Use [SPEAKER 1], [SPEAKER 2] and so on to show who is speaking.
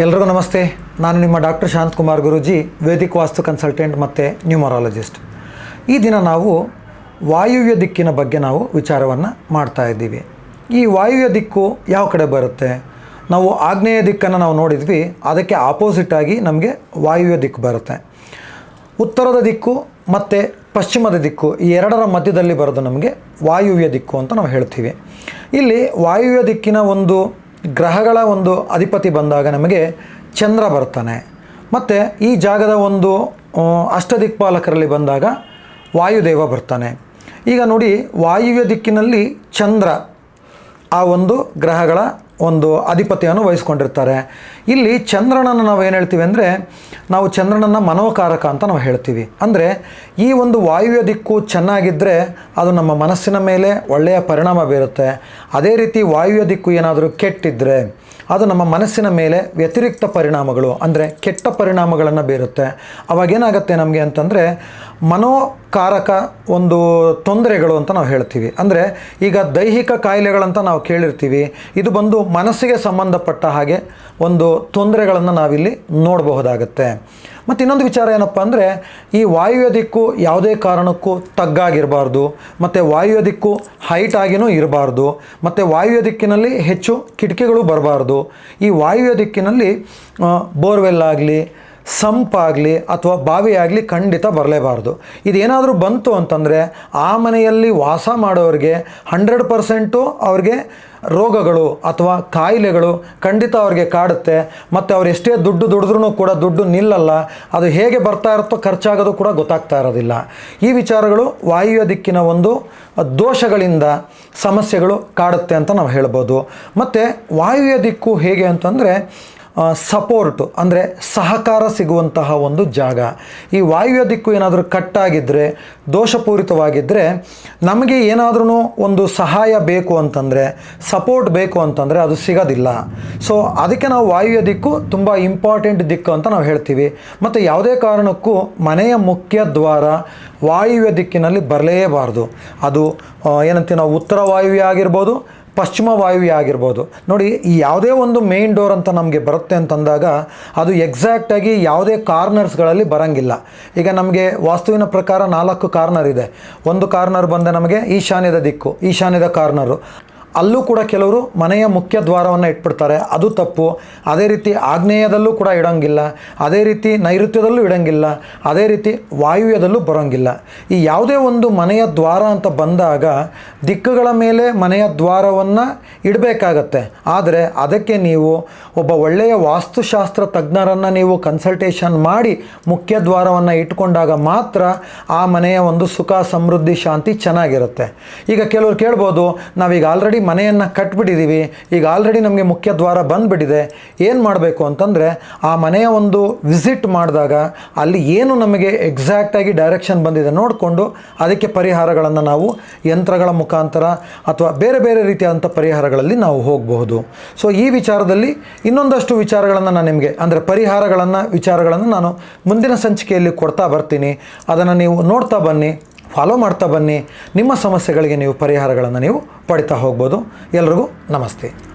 [SPEAKER 1] ಎಲ್ರಿಗೂ ನಮಸ್ತೆ. ನಾನು ನಿಮ್ಮ doctor Shantakumar Guruji, vedic vastu consultant ಮತ್ತು ನ್ಯೂಮರಾಲಜಿಸ್ಟ್. ಈ ದಿನ ನಾವು ವಾಯುವ್ಯ ದಿಕ್ಕಿನ ಬಗ್ಗೆ ನಾವು ವಿಚಾರವನ್ನು ಮಾಡ್ತಾ ಇದ್ದೀವಿ. ಈ ವಾಯುವ್ಯ ದಿಕ್ಕು ಯಾವ ಕಡೆ ಬರುತ್ತೆ? ನಾವು ಆಗ್ನೇಯ ದಿಕ್ಕನ್ನು ನಾವು ನೋಡಿದ್ವಿ, ಅದಕ್ಕೆ ಆಪೋಸಿಟ್ಟಾಗಿ ನಮಗೆ ವಾಯುವ್ಯ ದಿಕ್ಕು ಬರುತ್ತೆ. ಉತ್ತರದ ದಿಕ್ಕು ಮತ್ತು ಪಶ್ಚಿಮದ ದಿಕ್ಕು, ಈ ಎರಡರ ಮಧ್ಯದಲ್ಲಿ ಬರೋದು ನಮಗೆ ವಾಯುವ್ಯ ದಿಕ್ಕು ಅಂತ ನಾವು ಹೇಳ್ತೀವಿ. ಇಲ್ಲಿ ವಾಯುವ್ಯ ದಿಕ್ಕಿನ ಒಂದು ಗ್ರಹಗಳ ಒಂದು ಅಧಿಪತಿ ಬಂದಾಗ ನಮಗೆ ಚಂದ್ರ ಬರ್ತಾನೆ. ಮತ್ತು ಈ ಜಾಗದ ಒಂದು ಅಷ್ಟದಿಕ್ಪಾಲಕರಲ್ಲಿ ಬಂದಾಗ ವಾಯುದೇವ ಬರ್ತಾನೆ. ಈಗ ನೋಡಿ ವಾಯುವ್ಯ ದಿಕ್ಕಿನಲ್ಲಿ ಚಂದ್ರ ಆ ಒಂದು ಗ್ರಹಗಳ ಒಂದು ಅಧಿಪತಿಯನ್ನು ವಹಿಸ್ಕೊಂಡಿರ್ತಾರೆ. ಇಲ್ಲಿ ಚಂದ್ರನನ್ನು ನಾವು ಏನು ಹೇಳ್ತೀವಿ ಅಂದರೆ, ನಾವು ಚಂದ್ರನನ್ನು ಮನೋಕಾರಕ ಅಂತ ನಾವು ಹೇಳ್ತೀವಿ. ಅಂದರೆ, ಈ ಒಂದು ವಾಯುವ್ಯ ದಿಕ್ಕು ಚೆನ್ನಾಗಿದ್ದರೆ ಅದು ನಮ್ಮ ಮನಸ್ಸಿನ ಮೇಲೆ ಒಳ್ಳೆಯ ಪರಿಣಾಮ ಬೀರುತ್ತೆ. ಅದೇ ರೀತಿ ವಾಯುವ್ಯ ದಿಕ್ಕು ಏನಾದರೂ ಕೆಟ್ಟಿದ್ದರೆ ಅದು ನಮ್ಮ ಮನಸ್ಸಿನ ಮೇಲೆ ವ್ಯತಿರಿಕ್ತ ಪರಿಣಾಮಗಳು, ಅಂದರೆ ಕೆಟ್ಟ ಪರಿಣಾಮಗಳನ್ನು ಬೀರುತ್ತೆ. ಅವಾಗೇನಾಗುತ್ತೆ ನಮಗೆ ಅಂತಂದರೆ ಮನೋಕಾರಕ ಒಂದು ತೊಂದರೆಗಳು ಅಂತ ನಾವು ಹೇಳ್ತೀವಿ. ಅಂದರೆ ಈಗ ದೈಹಿಕ ಕಾಯಿಲೆಗಳಂತ ನಾವು ಕೇಳಿರ್ತೀವಿ. ಇದು ಬಂದು ಮನಸ್ಸಿಗೆ ಸಂಬಂಧಪಟ್ಟ ಹಾಗೆ ಒಂದು ತೊಂದರೆಗಳನ್ನು ನಾವಿಲ್ಲಿ ನೋಡಬಹುದಾಗತ್ತೆ. ಮತ್ತು ಇನ್ನೊಂದು ವಿಚಾರ ಏನಪ್ಪ ಅಂದರೆ, ಈ ವಾಯುವ್ಯ ದಿಕ್ಕು ಯಾವುದೇ ಕಾರಣಕ್ಕೂ ತಗ್ಗಾಗಿರಬಾರ್ದು, ಮತ್ತು ವಾಯುವ್ಯ ದಿಕ್ಕು ಹೈಟ್ ಆಗಿನೂ ಇರಬಾರ್ದು, ಮತ್ತು ವಾಯುವ್ಯ ದಿಕ್ಕಿನಲ್ಲಿ ಹೆಚ್ಚು ಕಿಟಕಿಗಳು ಬರಬಾರ್ದು. ಈ ವಾಯುವ್ಯ ದಿಕ್ಕಿನಲ್ಲಿ ಬೋರ್ವೆಲ್ ಆಗಲಿ ಸಂಪಾಗಲಿ ಅಥವಾ ಬಾವಿ ಆಗಲಿ ಖಂಡಿತ ಬರಲೇಬಾರ್ದು. ಇದೇನಾದರೂ ಬಂತು ಅಂತಂದರೆ ಆ ಮನೆಯಲ್ಲಿ ವಾಸ ಮಾಡೋರಿಗೆ ಹಂಡ್ರೆಡ್ ಪರ್ಸೆಂಟು ಅವ್ರಿಗೆ ರೋಗಗಳು ಅಥವಾ ಕಾಯಿಲೆಗಳು ಖಂಡಿತ ಅವ್ರಿಗೆ ಕಾಡುತ್ತೆ. ಮತ್ತು ಅವ್ರು ಎಷ್ಟೇ ದುಡ್ಡು ದುಡಿದ್ರೂ ಕೂಡ ದುಡ್ಡು ನಿಲ್ಲಲ್ಲ. ಅದು ಹೇಗೆ ಬರ್ತಾ ಇರುತ್ತೋ ಖರ್ಚಾಗೋದು ಕೂಡ ಗೊತ್ತಾಗ್ತಾ ಇರೋದಿಲ್ಲ. ಈ ವಿಚಾರಗಳು ವಾಯುವ್ಯ ದಿಕ್ಕಿನ ಒಂದು ದೋಷಗಳಿಂದ ಸಮಸ್ಯೆಗಳು ಕಾಡುತ್ತೆ ಅಂತ ನಾವು ಹೇಳ್ಬೋದು. ಮತ್ತು ವಾಯುವ್ಯ ದಿಕ್ಕು ಹೇಗೆ ಅಂತಂದರೆ ಸಪೋರ್ಟು ಅಂದರೆ ಸಹಕಾರ ಸಿಗುವಂತಹ ಒಂದು ಜಾಗ. ಈ ವಾಯುವ್ಯ ದಿಕ್ಕು ಏನಾದರೂ ಕಟ್ಟಾಗಿದ್ದರೆ ದೋಷಪೂರಿತವಾಗಿದ್ದರೆ ನಮಗೆ ಏನಾದ್ರೂ ಒಂದು ಸಹಾಯ ಬೇಕು ಅಂತಂದರೆ ಸಪೋರ್ಟ್ ಬೇಕು ಅಂತಂದರೆ ಅದು ಸಿಗೋದಿಲ್ಲ. ಸೊ ಅದಕ್ಕೆ ನಾವು ವಾಯುವ್ಯ ದಿಕ್ಕು ತುಂಬ ಇಂಪಾರ್ಟೆಂಟ್ ದಿಕ್ಕು ಅಂತ ನಾವು ಹೇಳ್ತೀವಿ. ಮತ್ತು ಯಾವುದೇ ಕಾರಣಕ್ಕೂ ಮನೆಯ ಮುಖ್ಯ ದ್ವಾರ ವಾಯುವ್ಯ ದಿಕ್ಕಿನಲ್ಲಿ ಬರಲೇಬಾರ್ದು. ಅದು ಏನಂತೀವಿ ನಾವು ಉತ್ತರ ವಾಯುವ್ಯ ಆಗಿರ್ಬೋದು ಪಶ್ಚಿಮ ವಾಯುವ್ಯ ಆಗಿರ್ಬೋದು. ನೋಡಿ, ಈ ಯಾವುದೇ ಒಂದು ಮೇನ್ ಡೋರ್ ಅಂತ ನಮಗೆ ಬರುತ್ತೆ ಅಂತಂದಾಗ ಅದು ಎಕ್ಸಾಕ್ಟಾಗಿ ಯಾವುದೇ ಕಾರ್ನರ್ಸ್ಗಳಲ್ಲಿ ಬರಂಗಿಲ್ಲ. ಈಗ ನಮಗೆ ವಾಸ್ತುವಿನ ಪ್ರಕಾರ ನಾಲ್ಕು ಕಾರ್ನರ್ ಇದೆ. ಒಂದು ಕಾರ್ನರ್ ಬಂದ ನಮಗೆ ಈಶಾನ್ಯದ ದಿಕ್ಕು, ಈಶಾನ್ಯದ ಕಾರ್ನರು ಅಲ್ಲೂ ಕೂಡ ಕೆಲವರು ಮನೆಯ ಮುಖ್ಯ ದ್ವಾರವನ್ನು ಇಟ್ಬಿಡ್ತಾರೆ. ಅದು ತಪ್ಪು. ಅದೇ ರೀತಿ ಆಗ್ನೇಯದಲ್ಲೂ ಕೂಡ ಇಡೋಂಗಿಲ್ಲ. ಅದೇ ರೀತಿ ನೈಋತ್ಯದಲ್ಲೂ ಇಡೋಂಗಿಲ್ಲ. ಅದೇ ರೀತಿ ವಾಯುವ್ಯದಲ್ಲೂ ಬರೋಂಗಿಲ್ಲ. ಈ ಯಾವುದೇ ಒಂದು ಮನೆಯ ದ್ವಾರ ಅಂತ ಬಂದಾಗ ದಿಕ್ಕುಗಳ ಮೇಲೆ ಮನೆಯ ದ್ವಾರವನ್ನು ಇಡಬೇಕಾಗತ್ತೆ. ಆದರೆ ಅದಕ್ಕೆ ನೀವು ಒಬ್ಬ ಒಳ್ಳೆಯ ವಾಸ್ತುಶಾಸ್ತ್ರ ತಜ್ಞರನ್ನು ನೀವು ಕನ್ಸಲ್ಟೇಷನ್ ಮಾಡಿ ಮುಖ್ಯ ದ್ವಾರವನ್ನು ಇಟ್ಕೊಂಡಾಗ ಮಾತ್ರ ಆ ಮನೆಯ ಒಂದು ಸುಖ, ಸಮೃದ್ಧಿ, ಶಾಂತಿ ಚೆನ್ನಾಗಿರುತ್ತೆ. ಈಗ ಕೆಲವರು ಕೇಳ್ಬೋದು, ನಾವೀಗ ಆಲ್ರೆಡಿ ಮನೆಯನ್ನು ಕಟ್ಬಿಟ್ಟಿದ್ದೀವಿ ಈಗ ಆಲ್ರೆಡಿ ನಮಗೆ ಮುಖ್ಯ ದ್ವಾರ ಬಂದುಬಿಟ್ಟಿದೆ. ಏನು ಮಾಡಬೇಕು ಅಂತಂದರೆ ಆ ಮನೆಯ ಒಂದು ವಿಸಿಟ್ ಮಾಡಿದಾಗ ಅಲ್ಲಿ ಏನು ನಮಗೆ ಎಕ್ಸಾಕ್ಟಾಗಿ ಡೈರೆಕ್ಷನ್ ಬಂದಿದೆ ನೋಡಿಕೊಂಡು ಅದಕ್ಕೆ ಪರಿಹಾರಗಳನ್ನು ನಾವು ಯಂತ್ರಗಳ ಮುಖಾಂತರ ಅಥವಾ ಬೇರೆ ಬೇರೆ ರೀತಿಯಾದಂಥ ಪರಿಹಾರಗಳಲ್ಲಿ ನಾವು ಹೋಗಬಹುದು. ಸೊ ಈ ವಿಚಾರದಲ್ಲಿ ಇನ್ನೊಂದಷ್ಟು ವಿಚಾರಗಳನ್ನು ನಾನು ನಿಮಗೆ ಅಂದರೆ ಪರಿಹಾರಗಳನ್ನು ವಿಚಾರಗಳನ್ನು ನಾನು ಮುಂದಿನ ಸಂಚಿಕೆಯಲ್ಲಿ ಕೊಡ್ತಾ ಬರ್ತೀನಿ. ಅದನ್ನು ನೀವು ನೋಡ್ತಾ ಬನ್ನಿ. ಫಾಲೋ ಮಾಡ್ತಾ ಬನ್ನಿ. ನಿಮ್ಮ ಸಮಸ್ಯೆಗಳಿಗೆ ನೀವು ಪರಿಹಾರಗಳನ್ನು ನೀವು ಪಡಿತಾ ಹೋಗ್ಬೋದು. ಎಲ್ರಿಗೂ ನಮಸ್ತೆ.